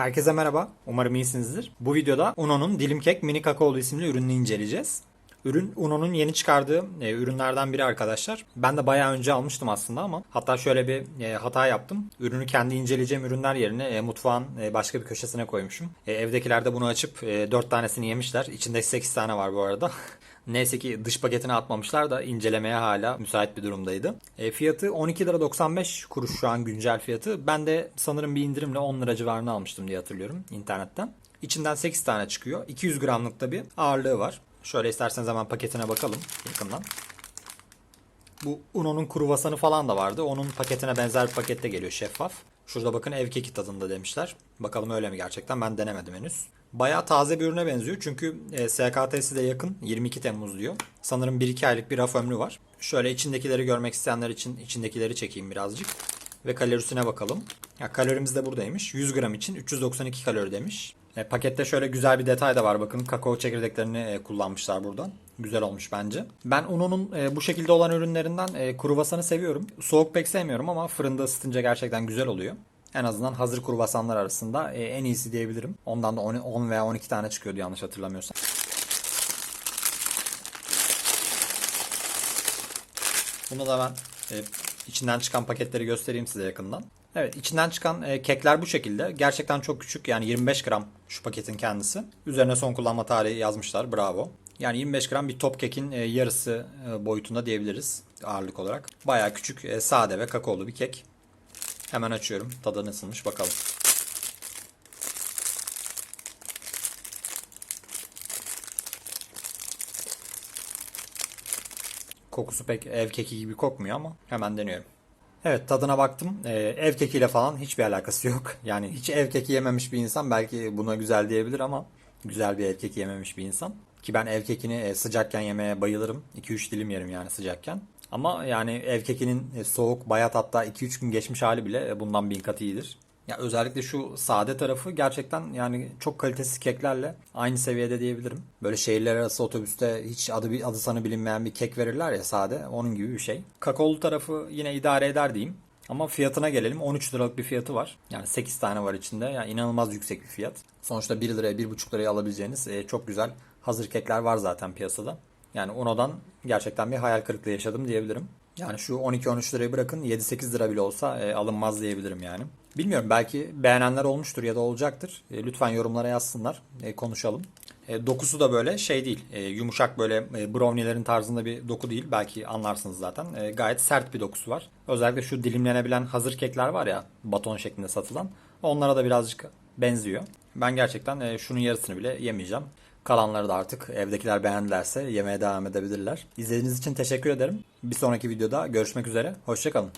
Herkese merhaba. Umarım iyisinizdir. Bu videoda Uno'nun Dilim Kek Mini Kakaolu isimli ürününü inceleyeceğiz. Ürün Uno'nun yeni çıkardığı e, ürünlerden biri arkadaşlar. Ben de bayağı önce almıştım aslında ama hatta şöyle bir e, hata yaptım. Ürünü kendi inceleyeceğim ürünler yerine e, mutfağın e, başka bir köşesine koymuşum. E, evdekiler de bunu açıp e, 4 tanesini yemişler. İçinde 8 tane var bu arada. Neyse ki dış paketine atmamışlar da incelemeye hala müsait bir durumdaydı. E, fiyatı 12 lira 95 kuruş şu an güncel fiyatı. Ben de sanırım bir indirimle 10 lira civarına almıştım diye hatırlıyorum internetten. İçinden 8 tane çıkıyor. 200 gramlık bir ağırlığı var. Şöyle isterseniz hemen paketine bakalım yakından. Bu Uno'nun kruvasanı falan da vardı. Onun paketine benzer bir pakette geliyor şeffaf. Şurada bakın ev keki tadında demişler. Bakalım öyle mi gerçekten ben denemedim henüz. Bayağı taze bir ürüne benziyor çünkü e, SKT'si de yakın 22 Temmuz diyor. Sanırım 1-2 aylık bir raf ömrü var. Şöyle içindekileri görmek isteyenler için içindekileri çekeyim birazcık. Ve kalorisine bakalım. Ya kalorimiz de buradaymış. 100 gram için 392 kalori demiş. E, pakette şöyle güzel bir detay da var. Bakın kakao çekirdeklerini e, kullanmışlar buradan. Güzel olmuş bence. Ben Uno'nun e, bu şekilde olan ürünlerinden e, kruvasanı seviyorum. Soğuk pek sevmiyorum ama fırında ısıtınca gerçekten güzel oluyor. En azından hazır kruvasanlar arasında e, en iyisi diyebilirim. Ondan da 10, 10 veya 12 tane çıkıyordu yanlış hatırlamıyorsam. Bunu da ben e, içinden çıkan paketleri göstereyim size yakından. Evet içinden çıkan e, kekler bu şekilde. Gerçekten çok küçük yani 25 gram şu paketin kendisi. Üzerine son kullanma tarihi yazmışlar bravo. Yani 25 gram bir top kekin e, yarısı e, boyutunda diyebiliriz ağırlık olarak. Baya küçük, e, sade ve kakaolu bir kek. Hemen açıyorum. Tadı nasılmış bakalım. Kokusu pek ev keki gibi kokmuyor ama hemen deniyorum. Evet tadına baktım. Ee, ev kekiyle falan hiçbir alakası yok. Yani hiç ev keki yememiş bir insan belki buna güzel diyebilir ama güzel bir ev keki yememiş bir insan. Ki ben ev kekini e, sıcakken yemeye bayılırım. 2-3 dilim yerim yani sıcakken. Ama yani ev kekinin e, soğuk, bayat hatta 2-3 gün geçmiş hali bile e, bundan bin kat iyidir. Ya özellikle şu sade tarafı gerçekten yani çok kalitesiz keklerle aynı seviyede diyebilirim. Böyle şehirler arası otobüste hiç adı adı sanı bilinmeyen bir kek verirler ya sade onun gibi bir şey. Kakaolu tarafı yine idare eder diyeyim. Ama fiyatına gelelim 13 liralık bir fiyatı var. Yani 8 tane var içinde. Yani inanılmaz yüksek bir fiyat. Sonuçta 1 liraya 1,5 liraya alabileceğiniz e, çok güzel hazır kekler var zaten piyasada. Yani Uno'dan gerçekten bir hayal kırıklığı yaşadım diyebilirim. Yani şu 12-13 lirayı bırakın 7-8 lira bile olsa e, alınmaz diyebilirim yani. Bilmiyorum belki beğenenler olmuştur ya da olacaktır. E, lütfen yorumlara yazsınlar. E, konuşalım. E, dokusu da böyle şey değil. E, yumuşak böyle e, brownie'lerin tarzında bir doku değil. Belki anlarsınız zaten. E, gayet sert bir dokusu var. Özellikle şu dilimlenebilen hazır kekler var ya baton şeklinde satılan. Onlara da birazcık benziyor. Ben gerçekten e, şunun yarısını bile yemeyeceğim. Kalanları da artık evdekiler beğendilerse yemeye devam edebilirler. İzlediğiniz için teşekkür ederim. Bir sonraki videoda görüşmek üzere. Hoşçakalın.